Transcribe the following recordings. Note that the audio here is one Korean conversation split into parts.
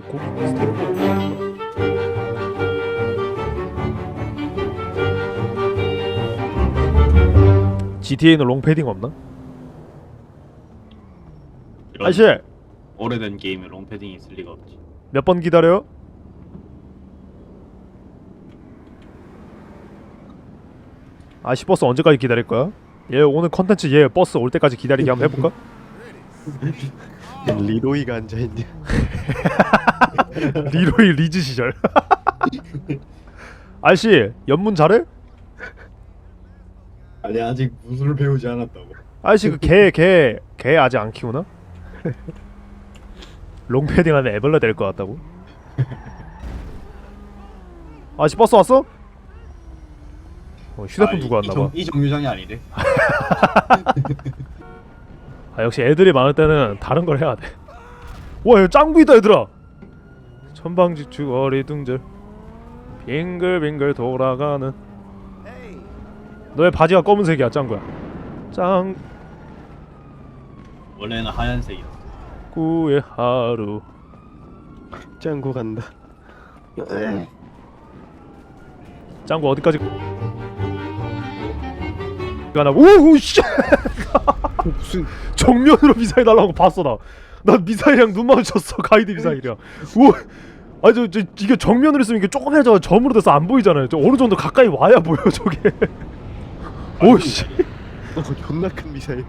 고기 스테이크 GTA는 롱패딩 없나? 이런 아씨 오래된 게임에 롱패딩이 있을 리가 없지. 몇 번 기다려요? 아씨 버스 언제까지 기다릴 거야? 얘 오늘 컨텐츠 얘 버스 올 때까지 기다리게 한번 해볼까? 리로이가 앉아 있냐 리로이 리즈 시절 아씨 연문 잘해? 아니 아직 무술을 배우지 않았다고. 아저씨 그개개개 아직 안 키우나? 롱패딩 하면 애벌레 될것 같다고? 아저씨 버스 왔어? 어, 휴대폰 아, 두고 이- 왔나 이 정- 봐. 이 정류장이 아니래. 아 역시 애들이 많을 때는 다른 걸 해야 돼. 와 여기 짱구이다 얘들아. 천방지축 어리둥절 빙글빙글 돌아가는. 너의 바지가 검은색이야 짱구야. 짱구의 원래는 하얀색이었어. 하루. 짱구 간다 짱구 어디까지 가나 오우 씨 무슨 정면으로 미사일 날라온 거 봤어 나. 난 미사일이랑 눈 마주쳤어 가이드 미사일이랑. 오, 아저 저 이게 정면으로 있으면 이게 조그매져 점으로 돼서 안 보이잖아요. 저 어느 정도 가까이 와야 보여 저게. 오씨, 어, 존나 큰 미사일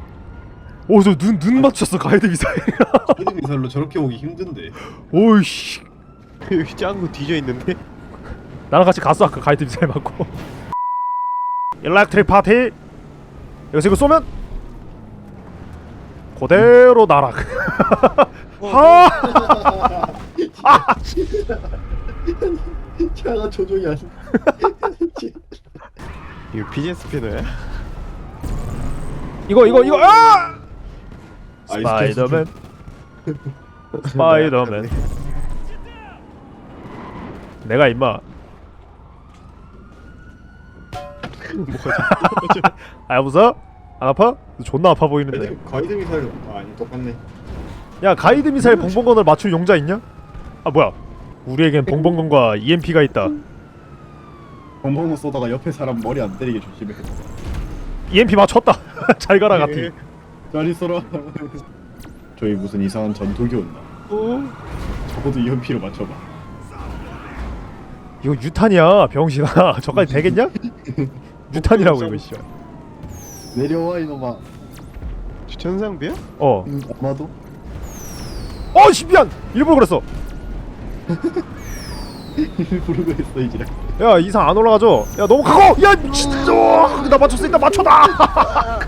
오저 눈눈 맞췄어 가이드 미사일이랑. 헤드 미사일로 저렇게 오기 힘든데. 오이씨, 여기 짱구 뒤져 있는데 나랑 같이 갔어 아까 가이드 미사일 맞고. 일렉트릭 파티. 여기서 이거 쏘면 그대로 나락. 하. 차가 조종이 안. 이거 비전 스피너야? 이거 이거 이거 아! 스파이더맨 스파이더맨 내가 임마 아 여보세요? 안 아파? 존나 아파 보이는데 헤드 가이드 미사일 아, 아니 똑같네. 야 가이드 미사일 봉봉건을 맞출 용자 있냐? 아 뭐야 우리에겐 봉봉건과 EMP가 있다 bonbon을 쏘다가 옆에 사람 머리 안 때리게 조심해. EMP 맞췄다 잘 가라 가티 잘 있어라. 저희 무슨 이상한 전투기. 어? 적어도 EMP로 맞춰봐. 이거 유탄이야 병신아 저까지 되겠냐? 유탄이라고 이거 씨발 내려와 이놈아. 천상비야? 어 음, 아마도. 어씨 미안 일부러 그랬어 부르고 있어 이제. 야 이상 안 올라가죠? 야 너무 가고! 야! 어, 나 맞췄어 일단 맞춰다!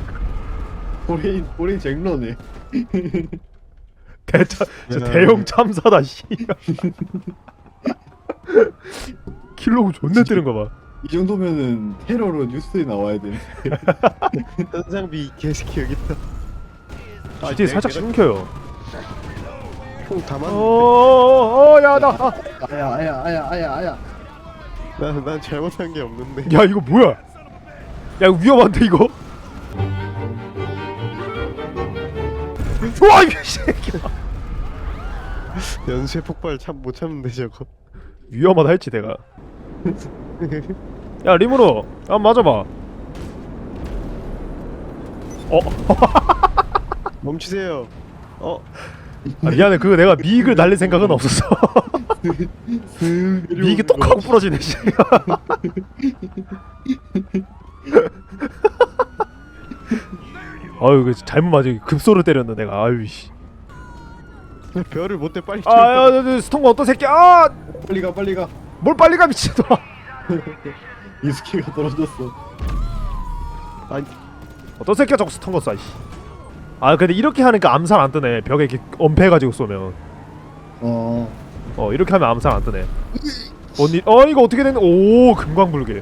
호레인 호레인 쟁러네. 대차 진짜. 대형 참사다 씨 킬로그 존나 뜨는 거 봐 이 정도면은 테러로 뉴스에 나와야 돼. 천상비 개새끼 여기 있다. 아, GTA 살짝 끊겨요. 총다 맞는데 어어 야 나. 아, 아야 아야 아야 아야 아야. 난, 난 잘못한 게 없는데. 야 이거 뭐야? 야 이거 위험한데 이거? 와 이 새끼야. 연쇄 폭발 참 못 참는데 저거. 위험하다 했지 내가 야 리무로. 한번 맞아봐. 어? 멈추세요. 어? 아, 미안해. 그거 내가 미익을 날릴 생각은 없었어. 미익이 똑하고 부러지네 씨. 아유 그 잘못 맞아 급소를 때렸네 내가. 아유 씨. 별을 못대 빨리 아야 스톤거 어떤 새끼 아뭘 빨리 가 빨리 가. 빨리 가 미친놈아 이스키가 떨어졌어. 아니 어떤 새끼가 자꾸 스톤거 쏴 씨. 아 근데 이렇게 하니까 암살 안 뜨네 벽에 이렇게 엄폐해가지고 쏘면 어. 어 이렇게 하면 암살 안 뜨네 언니 어 이거 어떻게 됐는 오 금광불개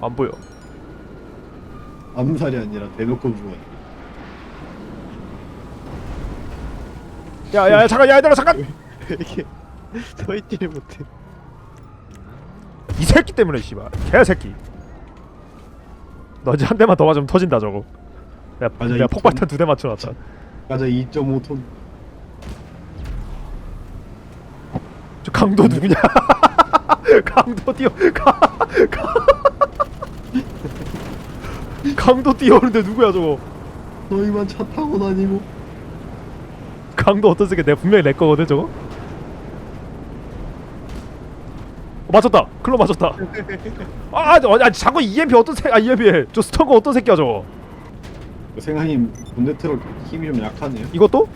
안 보여 암살이 아니라 대놓고 죽어. 야야야 잠깐 야 얘들아 잠깐 이렇게 서 있지를 못해 이 새끼 때문에 씨발 개새끼 너 이제 한 대만 더 맞으면 터진다 저거 내가, 맞아, 내가 이 폭발탄 두 대 맞춰놨다 가자 2.5톤. 저 강도 누구냐? 강도 뛰어 가, 가. 강도 뛰어오는데 누구야 저거? 너희만 차 타고 다니고 강도 어떤 새끼 내가 분명히 내 거거든 저거. 어, 맞췄다. 클로 맞췄다. 아, 아, 아 자꾸 EMP 어떤 새? 아 EMP 저 스턴거 어떤 새끼야 저거? 생각님 군대 트럭 힘이 좀 약하네요 이것도?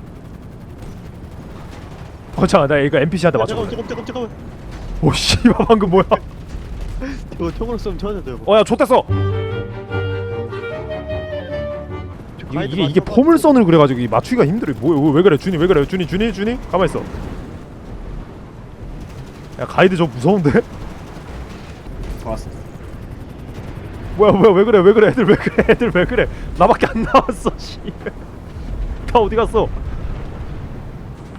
어 잠깐 나 이거 NPC한테 맞춰. 잠깐만 잠깐만 잠깐만 오 씨발 방금 뭐야? 저거 총으로 쏘면 터져 저거 어야 좋댔어. 저 이게 이게, 이게. 포물선을 그래가지고 이 맞추기가 힘들어. 뭐야 왜 그래 준이 왜 그래 준이 준이 준이 가만 있어. 야 가이드 저 무서운데? 봤어 뭐야 뭐야 왜 그래 왜 그래 애들 왜 그래 애들 왜 그래 나밖에 안 나왔어 씨. 다 어디 갔어?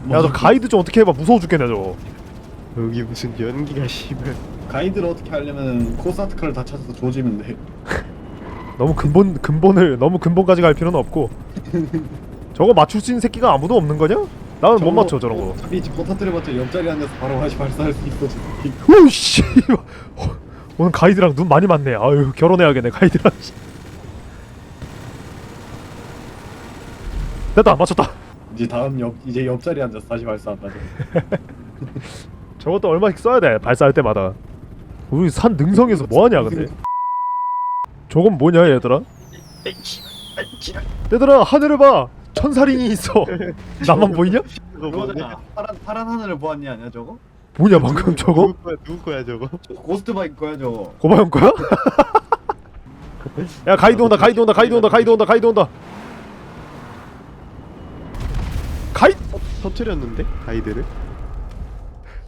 야너 가이드 좀 어떻게 해봐 무서워 죽겠네 저거. 여기 무슨 연기가 심해 가이드를 어떻게 하려면 코사트카를 다 찾아서 조지면 돼 너무 근본 근본을 너무 근본까지 갈 필요는 없고. 저거 맞출 수 있는 새끼가 아무도 없는 거냐? 나는 못 맞춰 저런 거. 어차피 포타트려봤자 옆자리에 앉아서 바로 다시 발사할 수 있어 오씨. 오늘 가이드랑 눈 많이 맞네. 아유 결혼해야겠네 가이드랑. 씨. 됐다 맞췄다. 이제 다음 옆 이제 옆자리에 앉아서 다시 발사한다. 저것도 얼마씩 써야 돼 발사할 때마다. 우리 산 능성에서 뭐 하냐 근데? 저건 뭐냐 얘들아? 얘들아 하늘을 봐 천사링이 있어 나만 보이냐? 저거 뭐냐 그거잖아 파란 파란 하늘을 보았니 아니야 저거? 뭐냐 방금 저거? 누구 거야 누구 거야 저거 고스트 바이크 거야 저거 고바형 거야? 야 가이드 온다 가이드 온다 가이드 온다 가이드 온다 가이드 온다 가이드 터트렸는데 가이드를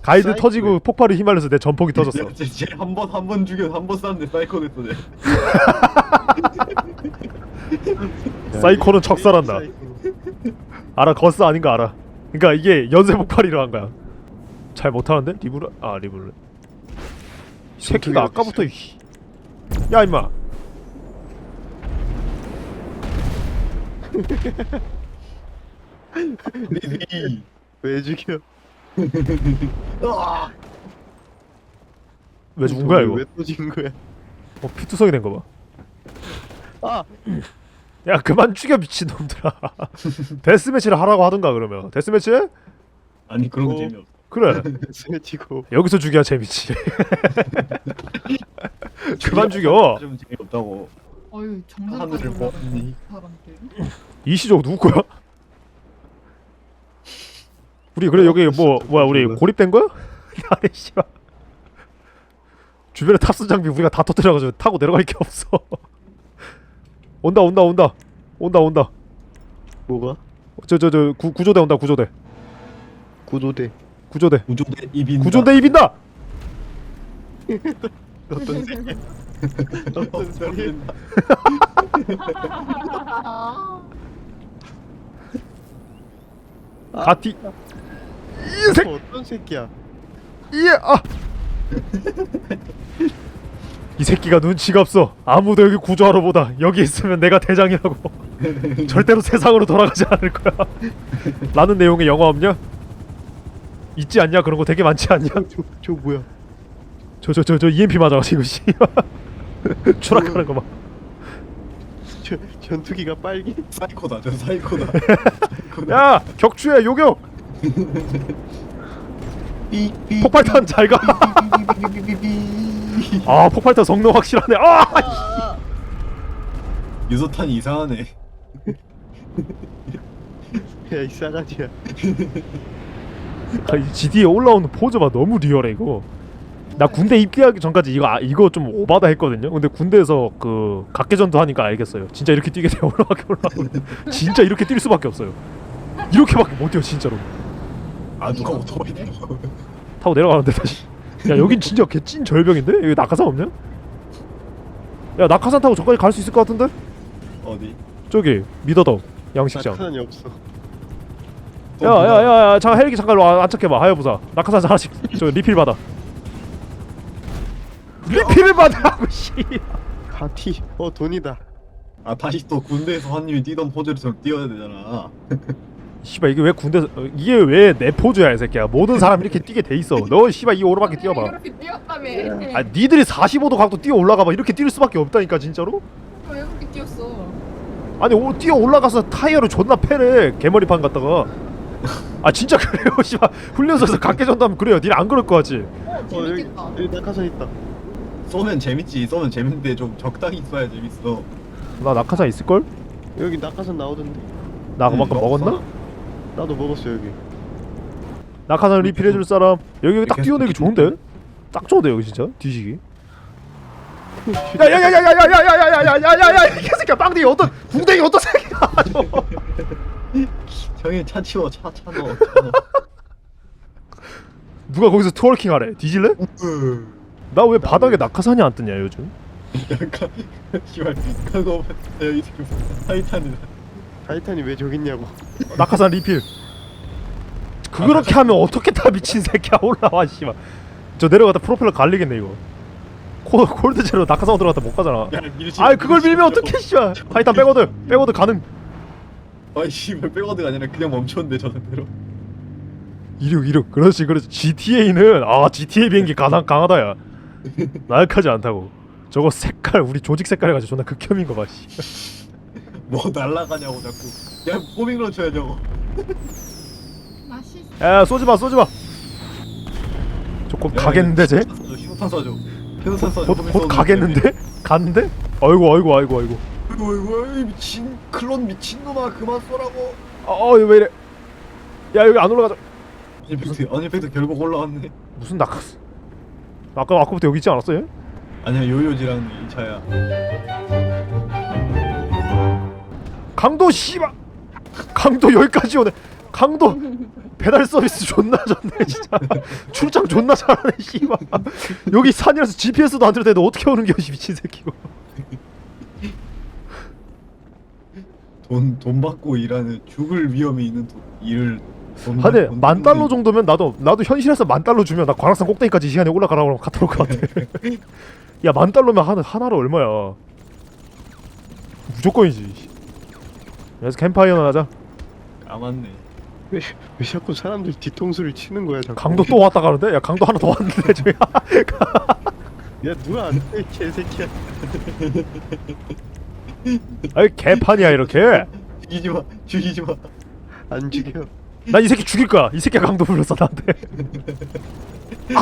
가이드 사이클. 터지고 폭발을 휘말려서 내 전폭이 터졌어. 쟤한번 한 번 죽여 한 번 쐈는데 사이코 됐어 쟤 사이코는 척살한다. 알아 거스 아닌 거 알아. 그러니까 이게 연쇄 폭발이라 한 거야. 잘 못하는데 리블 아 리블. 이 새끼가 아까부터 이... 야 임마. 리리 왜 죽여! 왜 죽은 거야 이거? 왜또 죽은 거야 어 피투성이 된 거 봐. 아 야 그만 죽여 미친 놈들아. 데스매치를 하라고 하든가 그러면 데스매치? 아니 그런 거 어. 재미없어 그래. 스치고 여기서 죽여야 재밌지. 그만 죽여. 좀 재미없다고 정상까지 하늘을 올라간 보았니 사람들. 이시족 누구 거야? 우리 그래 여기 뭐 뭐야 우리 고립된 거야? 아니 씨발 주변에 탑승 장비 우리가 다 터뜨려가지고 타고 내려갈 게 없어 온다 온다 온다. 온다 온다. 뭐가? 저 저 저 구조대 온다 구조대. 구조대. 구조대. 구조대 입인 구조대 입인다! 어떤 새끼 어떤 소리? 가티. 이 새, 어떤 새끼야? 이 아. 이 새끼가 눈치가 없어. 아무도 여기 구조하러 보다. 여기 있으면 내가 대장이라고. 절대로 세상으로 돌아가지 않을 거야. 라는 내용의 영화 없냐? 있지 않냐? 그런 거 되게 많지 않냐? 저, 저 뭐야 저 저 저 저 EMP 맞아가지고 씨. 추락하는 거 봐. 저, 전투기가 빨개 사이코다 저 사이코다 야 격추해 요격. 폭발탄 잘 가. 아 폭발탄 성능 확실하네. 아. 유소탄이 이상하네 야이 싸가지야 아, 이 GD에 올라오는 포즈 봐 너무 리얼해 이거. 나 군대 입대하기 전까지 이거 아, 이거 좀 오바다 했거든요. 근데 군대에서 그 각개전도 하니까 알겠어요. 진짜 이렇게 뛰게 돼 올라가게 올라가고 진짜 이렇게 뛸 수밖에 없어요. 이렇게밖에 못 뛰어 진짜로. 아 누가 오토바이 타고 타고 내려가는데 다시. 야 여긴 진짜 개찐 절벽인데 여기 낙하산 없냐? 야 낙하산 타고 저까지 갈 수 있을 것 같은데? 어디 저기 미더덕 양식장. 낙하산이 없어 야야야야 잠깐 헬기 잠깐 와 안착해봐 하야부사 낙하산 하나씩 저 리필 받아. 리필을 받으라고 씨. 가티 어 돈이다 아 다시 또 군대에서 한 님이 뛰던 포즈를 좀 뛰어야 되잖아 씨발 이게 왜 군대 어, 이게 왜 내 포즈야 이 새끼야 모든 사람 이렇게 뛰게 돼 있어 너 씨발 이 오르막에 뛰어봐 이렇게 뛰었다며. 아 니들이 45도 각도 뛰어 올라가봐 이렇게 뛸 수밖에 없다니까 진짜로 왜 그렇게 뛰었어? 아니 오, 뛰어 올라가서 타이어를 존나 패래 개머리판 갖다가 아 진짜 그래요 씨발 훈련소에서 각계 전담 그래요 니네 안 그럴 거 같지 어어 여기 재밌겠다. 여기 낙하산 있다. 쏘면 재밌지. 쏘면 재밌는데 좀 적당히 쏴야 재밌어. 나 낙하산 있을걸? 여기 낙하산 나오던데. 나 그만큼 음, 먹었나? 나도 먹었어 여기. 낙하산 리필해줄 사람 여기 딱 뛰어내기 좋은데? 딱 좋은데 여기 진짜 뒤지기 야야야야야야야야야야야야야야 이 개새끼야 빵댕이 어떤 궁뎅이 어떤 새끼야 저거. 형이 차 치워. 차 차 넣어. 차 넣어. 누가 거기서 트월킹 하래 뒤질래? 나왜 바닥에 낙하산이 안 뜨냐 요즘 약간 씨발 그거 여기 지금 타이탄이다. 타이탄이 왜 저기 있냐고. 낙하산 리필. 그렇게 하면 어떻게 타 미친 새끼야 올라와 씨발. 저 내려가다 프로펠러 갈리겠네 이거. 코, 콜드제로 낙하산 들어갔다 못 가잖아. 야, 밀지 그걸 밀지 밀면. 어떡해 씨발. 타이탄 백워드 백워드 가능. 아이 씨발 백워드가 아니라 그냥 멈췄는데 저 상태로. 이륙 이륙. 그렇지 그렇지. GTA는 아 GTA 비행기 가장 강하다 야. 나약하지 않다고. 저거 색깔 우리 조직 색깔 해가지고 존나 극혐인 거봐 씨. 뭐 날라가냐고 자꾸. 야 포밍로 쳐야 저거. 맛있어. 야 쏘지마 쏘지마 조금 가겠는데 쟤? 신호탄 쏴줘. 신호탄 쏴줘. 곧. 가겠는데? 갔는데? 아이고 아이고 아이고 아이고 아이고 아이고 아이, 미친 클론 미친놈아 그만 쏘라고. 어 이거 왜 이래 야 여기 안 올라가자 아니펙트 아니펙트 결국 올라왔네. 무슨 낙하스 아까 아까부터 여기 있지 않았어 얘? 아니야 요요지랑 이 차야. 강도 씨발. 강도 여기까지 오네. 강도 배달 서비스 존나 좋네 진짜. 출장 존나 잘하네 씨발. 여기 산이라서 GPS도 안 들어대는데 어떻게 오는 이 미친 새끼고 돈 돈 받고 일하는 죽을 위험이 있는 도, 일을 돈 하네. 받고 만 달러 정도면 나도 나도 현실에서 만 달러 주면 나 관악산 꼭대기까지 이 시간에 올라가라고 하면 갔다 올것 같아. 야 만 달러면 하나 하나로 얼마야? 무조건이지 그래서 캠파이어나 하자 아 맞네. 왜, 왜 자꾸 사람들 뒤통수를 치는 거야 자꾸. 강도 또 왔다 가는데 야 강도 하나 더 왔는데 저기 야 누가 안 돼, 개새끼야. 아이 개판이야 이렇게 죽이지 마. 죽이지 마. 안 죽여. 나이 새끼 죽일 거야 이 새끼가 강도 불렀어 나한테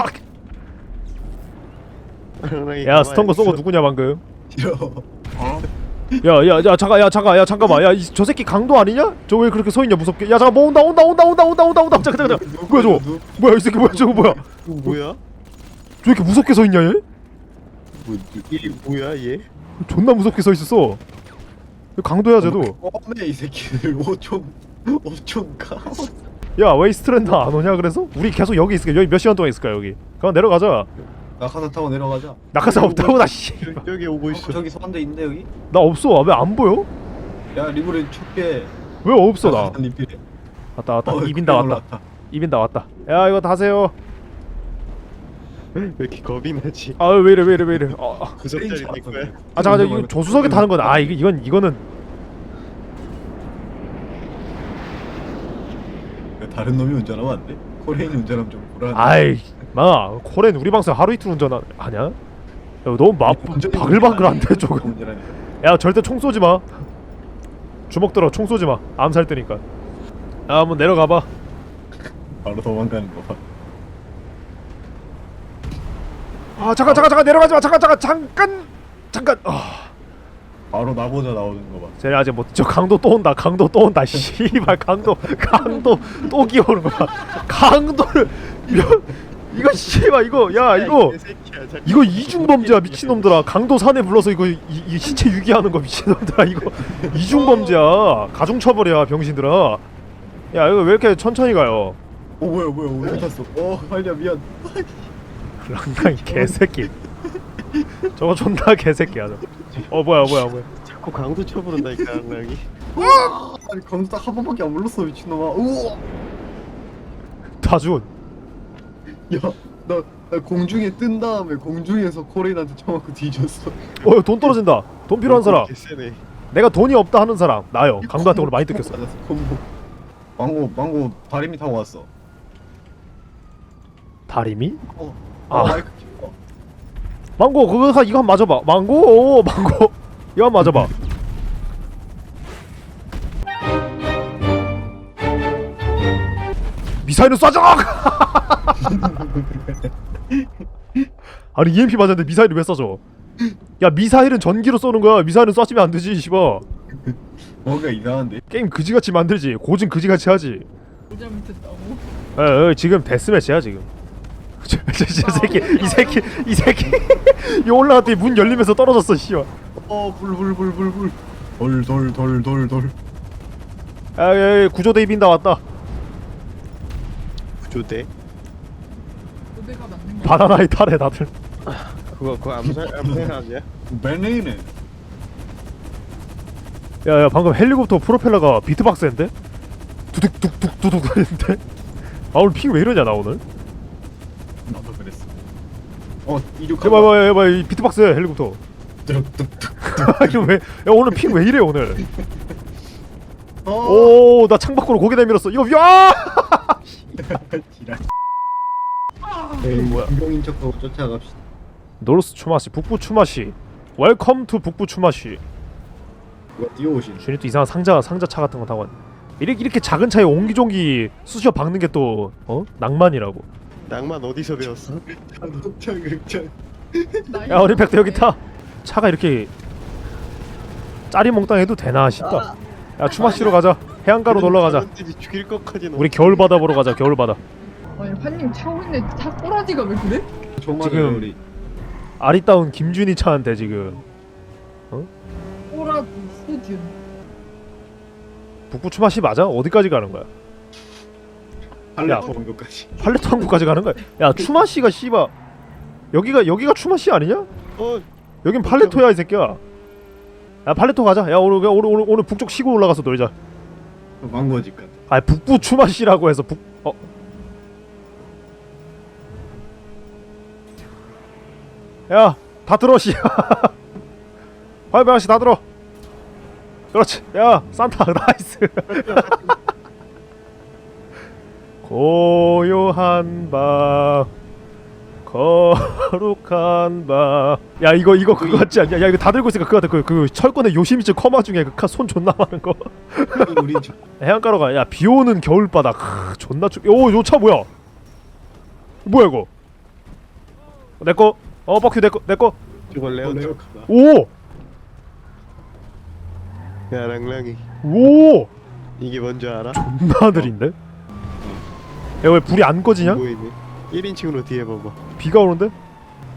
아, 야 스턴거 쏘고 누구냐 방금 싫어. 야야야 잠깐 야 잠깐 야 잠깐만 야 저 새끼 강도 아니냐? 저 왜 그렇게 서 있냐 무섭게 야 잠깐 뭐 온다 온다 온다 온다 온다 온다 온다 잠깐 잠깐 잠깐 뭐야 저거 누- 뭐야 이 새끼 뭐야 저거 뭐야 이거 뭐야? 저 이렇게 무섭게 서 있냐 얘? 뭐, 이게 뭐야 얘? 존나 무섭게 서 있었어 강도야 쟤도 뻔해 이 새끼들 5촌 5촌 가. 야 웨이스트랜드 안 오냐 그래서? 우리 계속 여기 있을까 여기 몇 시간 동안 있을까 여기 그럼 내려가자 낙하산 타고 내려가자. 낙하산 없다고 나 씨. 여기, 여기 오고 있어. 어, 저기 소환대 있는데 여기? 나 없어 왜 안 보여? 야 리브레 춥게. 왜 없어 나 낙하산 리필. 왔다 왔다 어, 이빈다 왔다 올라왔다. 이빈다 왔다 야 이거 타세요 왜 이렇게 겁이 나지? 아 왜 이래 왜 이래 왜 이래 아, 아. 구석자리 될 거야. 아 잠깐 잠깐 이거 조수석에 타는 건 아 이거 이건 이거는 다른 놈이 운전하면 안 돼? 코레인이 운전하면 좀 불안. 아이 마 코렌 우리 방송 하루 이틀 운전 하냐? 야, 너무 마 바글바글한데 조금 운전하니. 야 절대 총 쏘지 마 주먹 들어 총 쏘지 마 암살 때니까 야 한번 내려가 봐 바로 도망가는 거 봐. 아 잠깐 잠깐 잠깐 내려가지 마 잠깐 잠깐 잠깐 잠깐 아 바로 나보자 나오는 거 봐. 쟤네 아직 뭐저 강도 또 온다 강도 또 온다 씨발 강도 강도 또 기어오는 거야 강도를 몇 이거 씨발 이거 야 이거. 이거 이중 범죄야 미친놈들아 강도 산에 불러서 이거 이, 이 시체 유기하는 거 미친놈들아 이거 이중 범죄야 가중 처벌이야 병신들아 야 이거 왜 이렇게 천천히 가요 어 뭐야 뭐야 어디 탔어? 어 할리야 미안. 랑랑이 개새끼 저거 존나 개새끼야 저거. 어 뭐야 뭐야 뭐야 자꾸 강도 쳐부른다니까 랑랑이. 아니 검수 딱한 번밖에 안 불렀어 미친놈아. 우와. 다준 야나 나 공중에 뜬 다음에 공중에서 코레인한테 쳐맞고 뒤졌어. 어돈 떨어진다 돈 필요한 사람 개쎄네. 내가 돈이 없다 하는 사람 나요 강도한테 오늘 많이 뜯겼어 콤보. 망고 망고 다리미 타고 왔어. 다리미? 어. 아. 아 마이크. 망고 그거 사 이거 한번 맞아봐. 망고 오, 망고. 이거 한번 맞아봐. 미사일은 쏴줘! 아니 EMP 맞았는데 미사일을 왜 쏴줘? 야 미사일은 전기로 쏘는 거야. 미사일은 쏴지면 안 되지 씨발. 뭔가 이상한데. 게임 그지같이 만들지. 고증 그지같이 하지. 모자 밑했다고. 에, 에 지금 데스매치야 지금 저, 저, 저 새끼 이 새끼 이 새끼 이 올라갔더니 문 열리면서 떨어졌어 씨발 어불불불불불. 돌돌돌돌돌. 야, 야, 야 구조대 입인다 왔다 구조대 고대가 맞는 거. 바나나에 탈해 다들 그거 그거 암살 암살 아니야? 베네네. 야야 방금 헬리콥터 프로펠러가 비트박스인데? 두둑둑둑 두둑 하는데? 아 오늘 핑 왜 이러냐 나 오늘. 어 이륙. 해봐 해봐 해봐 이 비트박스 헬리콥터 뚝뚝뚝. 이거 왜? 야 오늘 핑 왜 이래 오늘 어. 오나 창 밖으로 고개 내밀었어 이거 야! 지랄. 에이 뭐야 인공인 척하고 쫓아갑시다. 노르스 추마시 북부 추마시 웰컴 투 북부 추마시 누가 뛰어오신. 준이 또 이상한 상자 상자 차 같은 거 타고 왔네 이렇게 이렇게 작은 차에 옹기종기 쑤셔 박는 게 또 어? 낭만이라고 낭만 어디서 배웠어? 극장. 나이 야 어린팩트 여기 타 차가 이렇게 짜리몽땅해도 되나 싶다 야 추마시로 가자 해안가로 놀러 가자 사람들이 죽일 것까지는 우리 겨울바다 보러 가자 겨울바다 아니 환님 차고 있는데 차 꼬라지가 왜 그래? 지금- 우리. 아리따운 김준희 차한테 지금 꼬라 스튜. 북부 추마시 맞아? 어디까지 가는 거야? 야. 본 것까지. 팔레트 항구까지 가는 거야? 야 추마시가 씨바 여기가 여기가 추마시 아니냐? 어 여긴 팔레토야 이 새끼야 야 팔레토 가자 야 오늘 오늘 오늘, 오늘 북쪽 시골 올라가서 놀자 망고집 같아. 아 북부 추마시라고 해서 북 어. 야, 다 들어 씨. 화이트 아저씨 다 들어. 그렇지. 야, 산타 나이스. 고요한 밤 거룩한 밤. 야 이거 이거 그거 같지 않냐? 야 이거 다 들고 있으니까 그거 같아. 그, 그 철권의 요시미츠 커마 중에 그손 존나 많은 거. 우리 저- 해안가로 가. 야, 비 오는 겨울바다. 크, 존나 춥. 오, 요 차 뭐야? 뭐야 이거? 내 거. 어, 버큐 내 거. 내 거. 저거 어, 레온 쪽 레오카다. 오! 야 랑랑이 오! 이게 뭔지 알아? 존나 느린데? 야, 왜 불이 안 꺼지냐? 보이네 1인칭으로 뒤에 봐봐 비가 오는데?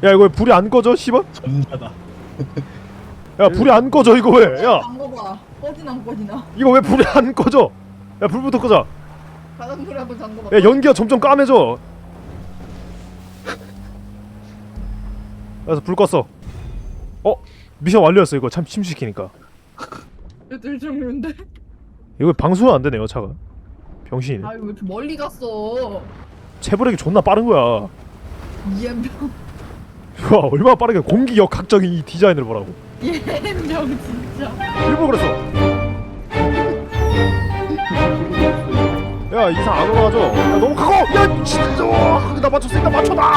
야, 이거 왜 불이 안 꺼져? 씨발. 전자다. 야, 불이 안 꺼져 이거 왜? 야, 잠궈봐. 꺼지나 안 꺼지나. 이거 왜 불이 안 꺼져? 야, 불부터 끄자. 바닷물에 한번 잠궈봐. 야, 연기가 점점 까매져. 그래서 불 껐어. 어? 미션 완료였어 이거 참 침시키니까. 애들 죽는데. 이거 방수는 안 되네요 차가 병신이네. 아유 왜 이렇게 멀리 갔어? 체브렉이 존나 빠른 거야. 이엠병. 와 얼마나 빠르게 공기 역학적인 이 디자인을 보라고. 이엠병 진짜. 일부러 그랬어. 야 이상 안 올라가죠? 야 너무 가고 야 진짜 와, 나 맞췄으니까 맞춰다